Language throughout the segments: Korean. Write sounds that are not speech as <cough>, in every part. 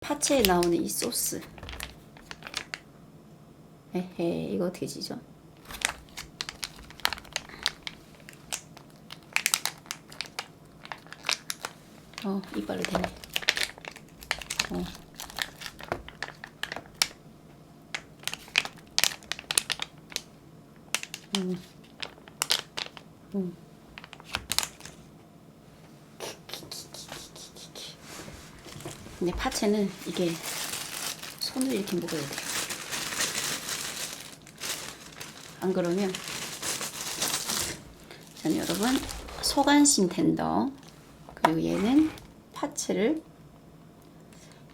파채에 나오는 이 소스. 에헤, 이거 어떻게 지죠? 어, 이빨로 되네. 어. 음. 음. 근데 파채는 이게 손을 이렇게 먹어야 돼. 안 그러면 자 여러분 소간심 텐더 그리고 얘는 파채를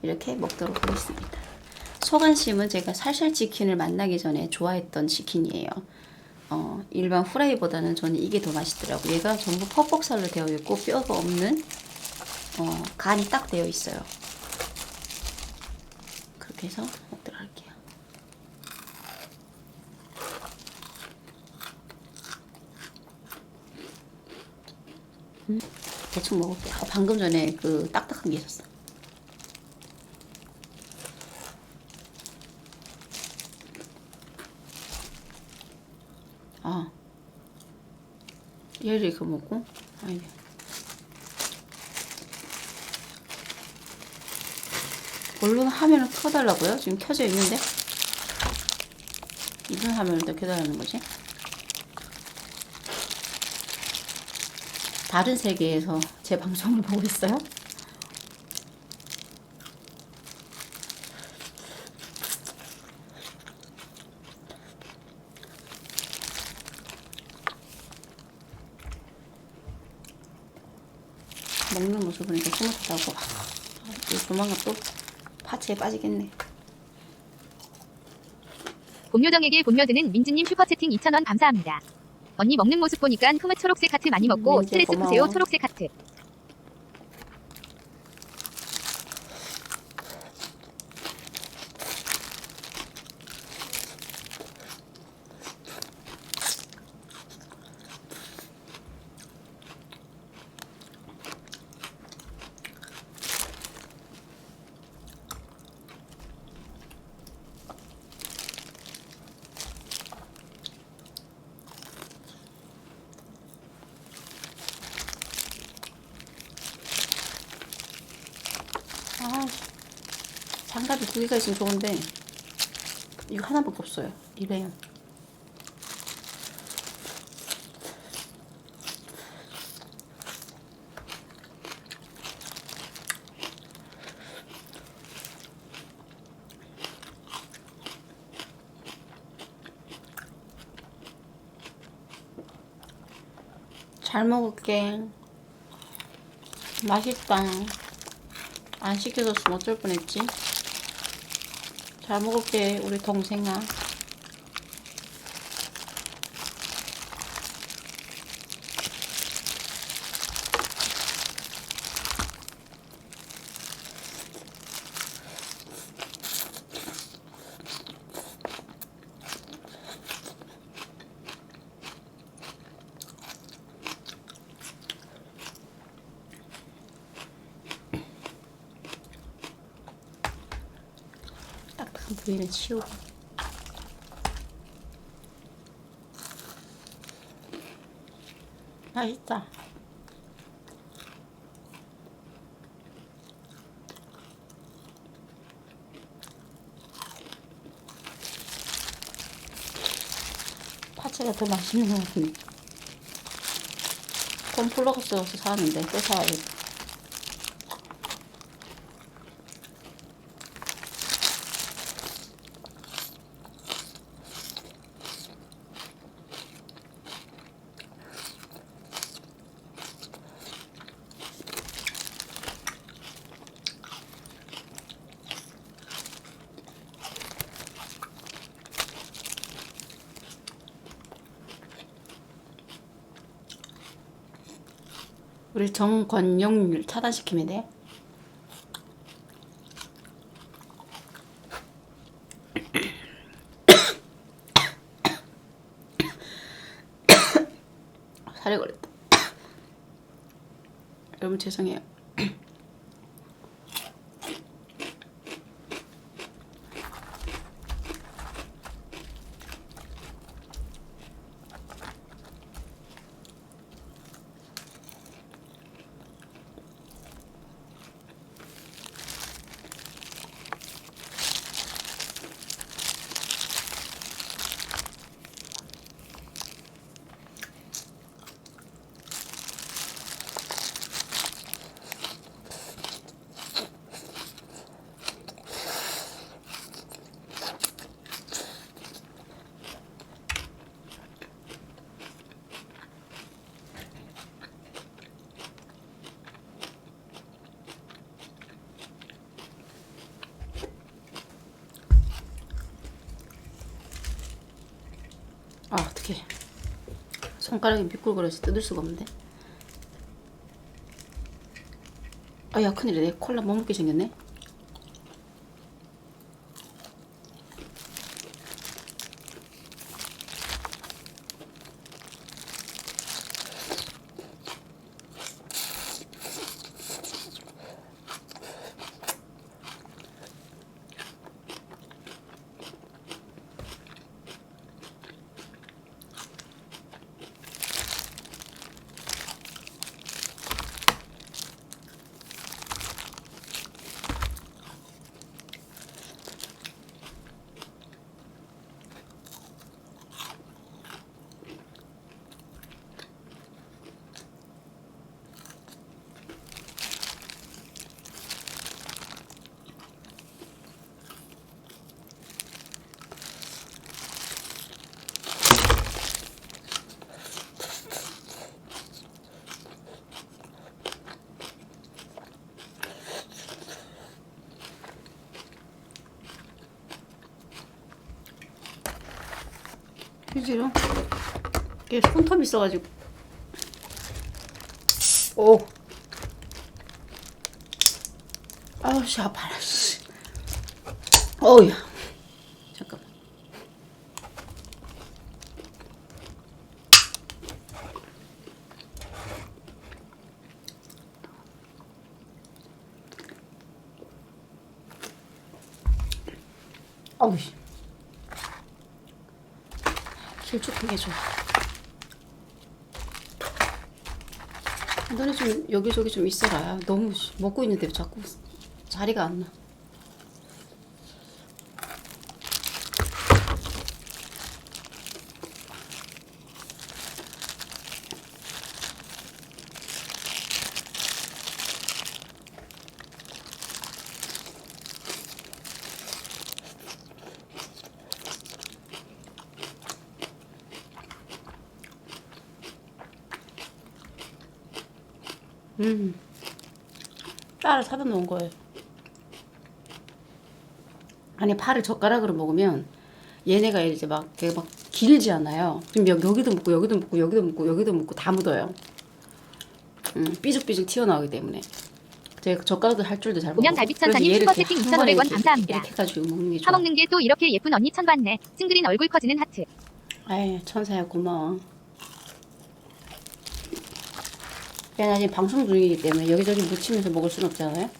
이렇게 먹도록 하겠습니다. 소간심은 제가 살살 치킨을 만나기 전에 좋아했던 치킨이에요. 어, 일반 후라이보다는 저는 이게 더 맛있더라고요. 얘가 전부 퍽퍽살로 되어 있고 뼈가 없는 어, 간이 딱 되어 있어요. 그렇게 해서 먹도록 할게요. 음, 대충 먹을게요. 아, 방금 전에 그 딱딱한 게 있었어. 아, 얘를 이렇게 먹고, 아, 이 얼른 화면을 켜달라고요? 지금 켜져 있는데? 무슨 화면을 더 켜달라는 거지? 다른 세계에서 제 방송을 보고 있어요? 먹는 모습 보니까 스무스하고 아, 조만간 또 파츠에 빠지겠네. 봄요정에게 봄며드는 민지님 슈퍼채팅 2,000원 감사합니다. 언니 먹는 모습 보니까 흐뭇 초록색 하트 많이 먹고 음, 스트레스. 푸세요 초록색 하트. 아, 장갑이 두 개가 있으면 좋은데 이거 하나밖에 없어요. 이래요. 잘 먹을게. 맛있다. 안 시켜줬으면 어쩔 뻔했지. 잘 먹을게, 우리 동생아. 부위는 치우고. 맛있다. 파채가 더 맛있는 것 같은데. 콘플러스 사왔는데 또 사와야겠다. 우리 정권영을 차단시키면 돼. 살이 걸렸다. 여러분 죄송해요. 어떻게 손가락이 미끌거려서 뜯을 수가 없는데. 아야 큰일이네. 내 콜라 못 먹게 생겼네 휴지로? 이게 손톱 있어가지고. 오. 아우 씨 아파라 씨. 어우야 잠깐만 어우 씨 길쭉한 게 좋아. 너네 좀 여기저기 좀 있어라. 너무 씨, 먹고 있는데 자꾸 자리가 안 나. 음. 쌀을 사다 놓은 거예요. 아니 파를 젓가락으로 먹으면 얘네가 이제 막, 막 길지 않아요. 지금 여기, 여기도 묻고 여기도 묻고 여기도 묻고 여기도 묻고 다 묻어요. 음, 삐죽삐죽 튀어나오기 때문에. 제가 젓가락도 할 줄도 잘 모르고. 달빛천사님 그래서 얘를 슈퍼 이렇게 채팅 한 번에 2,500원 이렇게, 감사합니다. 이렇게 해가지고 먹는 게사 좋아. 먹는 게 또 이렇게 예쁜 언니 천 받네. 찡그린 얼굴 커지는 하트. 아이 천사야 고마워. 야, 나 지금 방송 중이기 때문에 여기저기 묻히면서 먹을 순 없잖아요.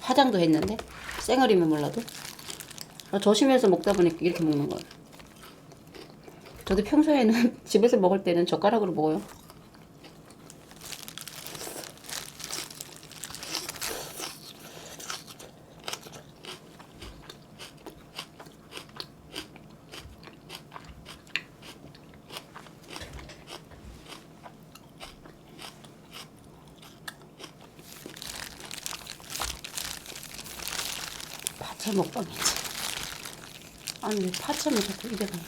화장도 했는데 쌩얼이면 몰라도 아, 조심해서 먹다 보니까 이렇게 먹는 거예요. 저도 평소에는 <laughs> 집에서 먹을 때는 젓가락으로 먹어요. 파채 먹방이지. 아니 왜 파채만 자꾸 입에 가냐.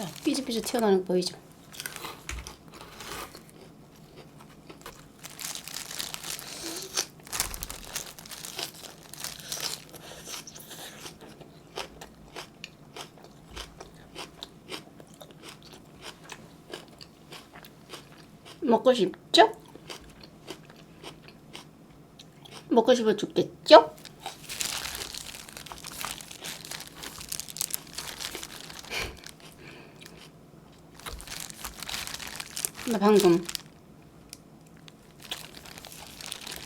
야, 삐죽삐죽 튀어나오는 거 보이죠? 먹고 싶죠? 먹고 싶어 죽겠죠? 나 방금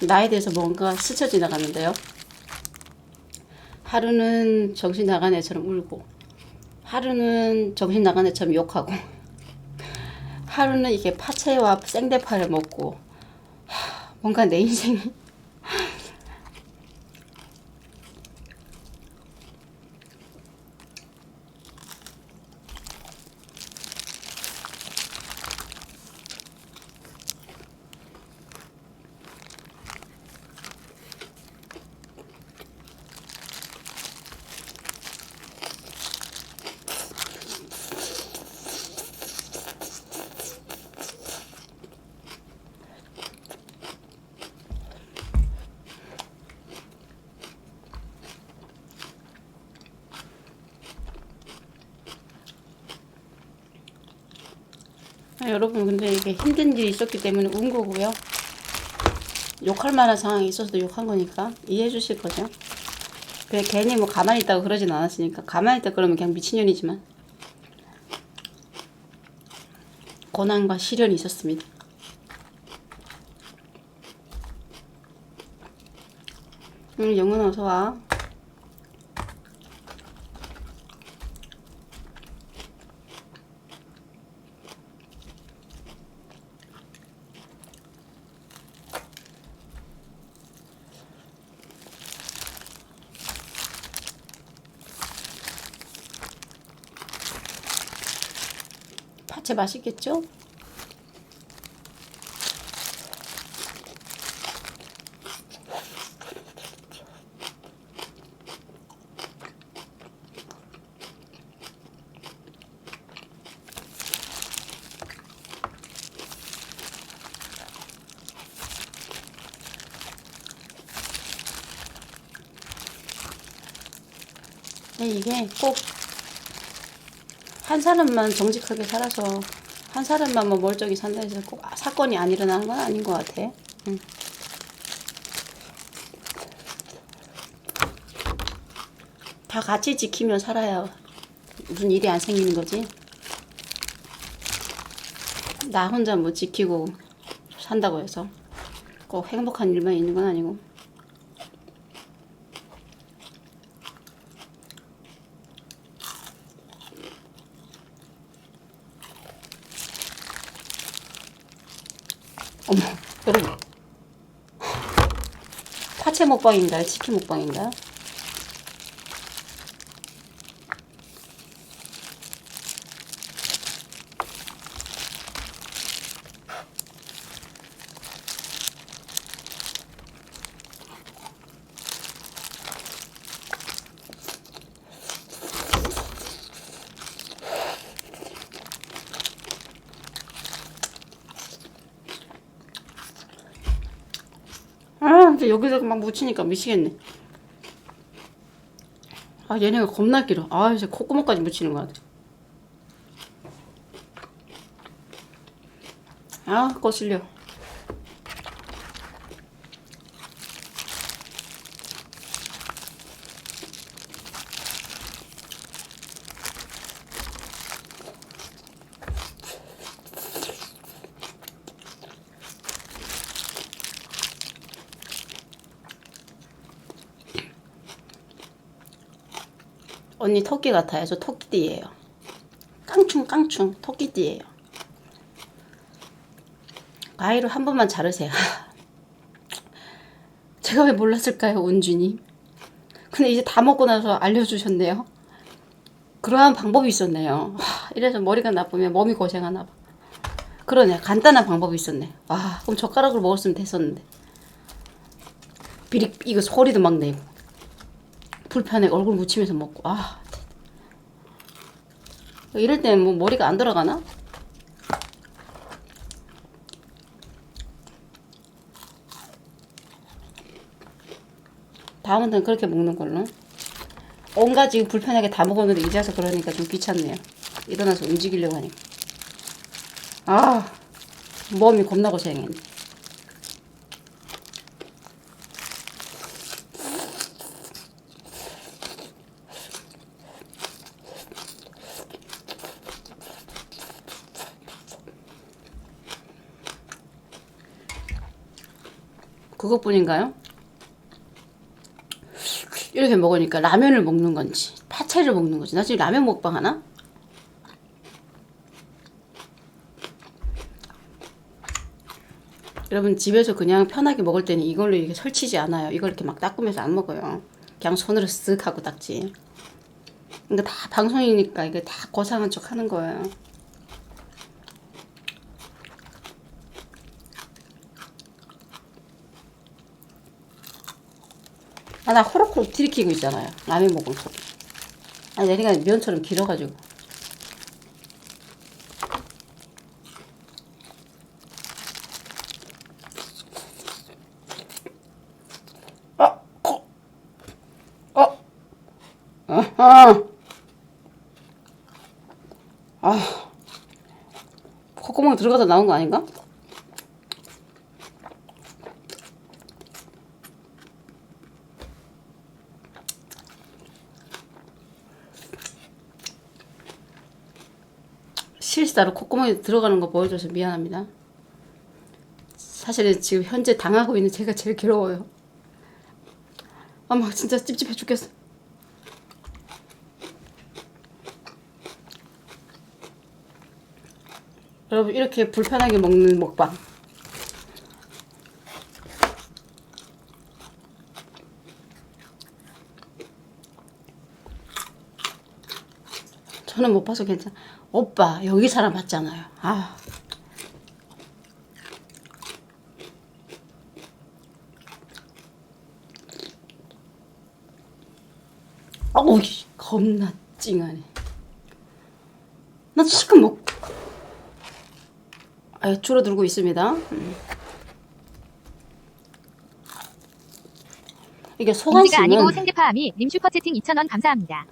나에 대해서 뭔가 스쳐 지나갔는데요. 하루는 정신 나간 애처럼 울고, 하루는 정신 나간 애처럼 욕하고, 하루는 이게 파채와 생대파를 먹고, 하, 뭔가 내 인생이 아, 여러분 근데 이게 힘든 일이 있었기 때문에 운 거고요. 욕할 만한 상황이 있어서도 욕한 거니까 이해해 주실 거죠? 그래 괜히 뭐 가만히 있다고 그러진 않았으니까 가만히 있다 그러면 그냥 미친년이지만 고난과 시련이 있었습니다. 응, 영은 어서 와. 파채 맛있겠죠? 근데 이게 꼭 한 사람만 정직하게 살아서 한 사람만 뭐 멀쩡히 산다 해서 꼭 사건이 안 일어나는 건 아닌 것 같아. 응. 다 같이 지키며 살아야 무슨 일이 안 생기는 거지. 나 혼자 뭐 지키고 산다고 해서 꼭 행복한 일만 있는 건 아니고. 어머, 여러분. 파채 먹방인가요? 치킨 먹방인가요? 아, 여기서 막 묻히니까 미치겠네. 아, 얘네가 겁나 길어. 아, 이제 콧구멍까지 묻히는 것 같아. 아, 거슬려. 언니 토끼 같아요. 저 토끼띠예요. 깡충 깡충 토끼띠예요. 가위로 한 번만 자르세요. <laughs> 제가 왜 몰랐을까요, 운준이? 근데 이제 다 먹고 나서 알려주셨네요. 그러한 방법이 있었네요. 하, 이래서 머리가 나쁘면 몸이 고생하나 봐. 그러네, 간단한 방법이 있었네. 와, 그럼 젓가락으로 먹었으면 됐었는데. 비릭 이거 소리도 막 내고. 불편해. 얼굴 묻히면서 먹고. 아 이럴 때는 뭐 머리가 안 돌아가나? 다음은 그렇게 먹는 걸로. 온갖 지금 불편하게 다 먹었는데 이제 와서 그러니까 좀 귀찮네요. 일어나서 움직이려고 하니까. 아 몸이 겁나 고생했네 그것뿐인가요? 이렇게 먹으니까 라면을 먹는 건지 파채를 먹는 건지 나 지금 라면 먹방 하나? 여러분 집에서 그냥 편하게 먹을 때는 이걸로 이렇게 설치지 않아요. 이걸 이렇게 막 닦으면서 안 먹어요. 그냥 손으로 쓱 하고 닦지. 이거 다 방송이니까 이게 다 고상한 척 하는 거예요. 아, 나 호로록 들이키고 있잖아요. 라면 먹은 소리. 아, 내리가 면처럼 길어가지고. 어, 코. 어. 아하. 아. 콧구멍이 들어가서 나온 거 아닌가? 실사로 콧구멍에 들어가는 거 보여줘서 미안합니다. 사실은 지금 현재 당하고 있는 제가 제일 괴로워요. 아마 진짜 찝찝해 죽겠어. 여러분 이렇게 불편하게 먹는 먹방. 저는 못 봐서 괜찮아. 오빠 여기 사람 봤잖아요. 아. 어우 겁나 찡하네. 나 지금 먹. 아 줄어들고 있습니다. 음. 이게 소간심은 아니고 생대파함이 님 슈퍼채팅 2,000원 감사합니다.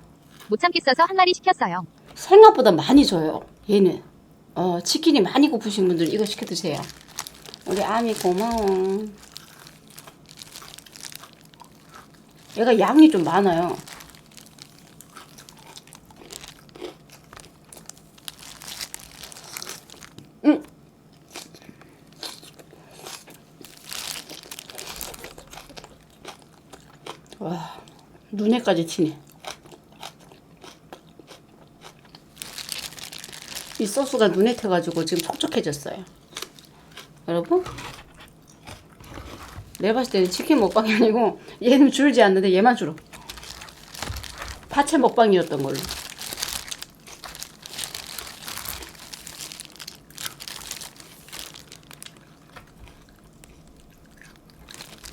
못 참겠어서 한 마리 시켰어요. 생각보다 많이 줘요. 얘는 어 치킨이 많이 고프신 분들 이거 시켜 드세요. 우리 아미 고마워. 얘가 양이 좀 많아요. 음. 와 눈에까지 튀네. 이 소스가 눈에 튀어가지고 지금 촉촉해졌어요. 여러분? 내가 봤을 때는 치킨 먹방이 아니고 얘는 줄지 않는데 얘만 줄어. 파채 먹방이었던 걸로.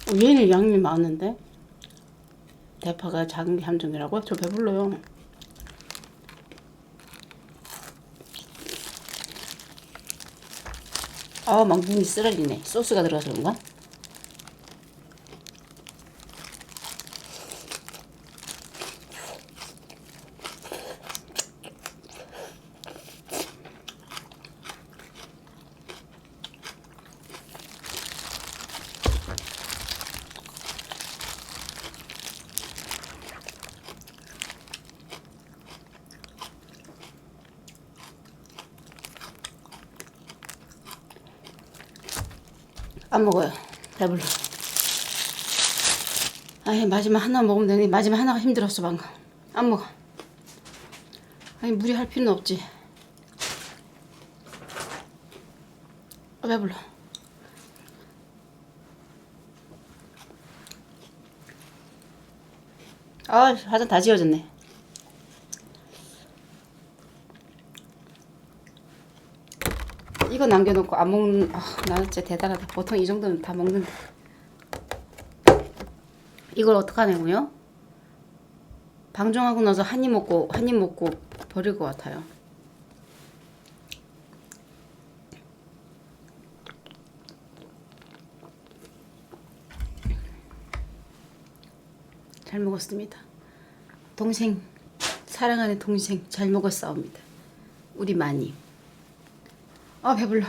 어, 얘는 양이 많은데? 대파가 작은 게 함정이라고요? 저 배불러요. 아, 막 눈이 쓰라리네. 소스가 들어가서 그런가? 안 먹어요. 배불러. 아니 마지막 하나 먹으면 되는데 마지막 하나가 힘들었어 방금. 안 먹어. 아니 무리할 필요는 없지. 아, 배불러. 아 화장 다 지워졌네. 이거 남겨놓고 안 먹는 아, 나는 진짜 대단하다. 보통 이 정도는 다 먹는데 이걸 어떡하냐고요? 방종하고 나서 한 입 먹고 한 입 먹고 버릴 것 같아요. 잘 먹었습니다. 동생 사랑하는 동생 잘 먹었사옵니다. 우리 마님. 아 배불러.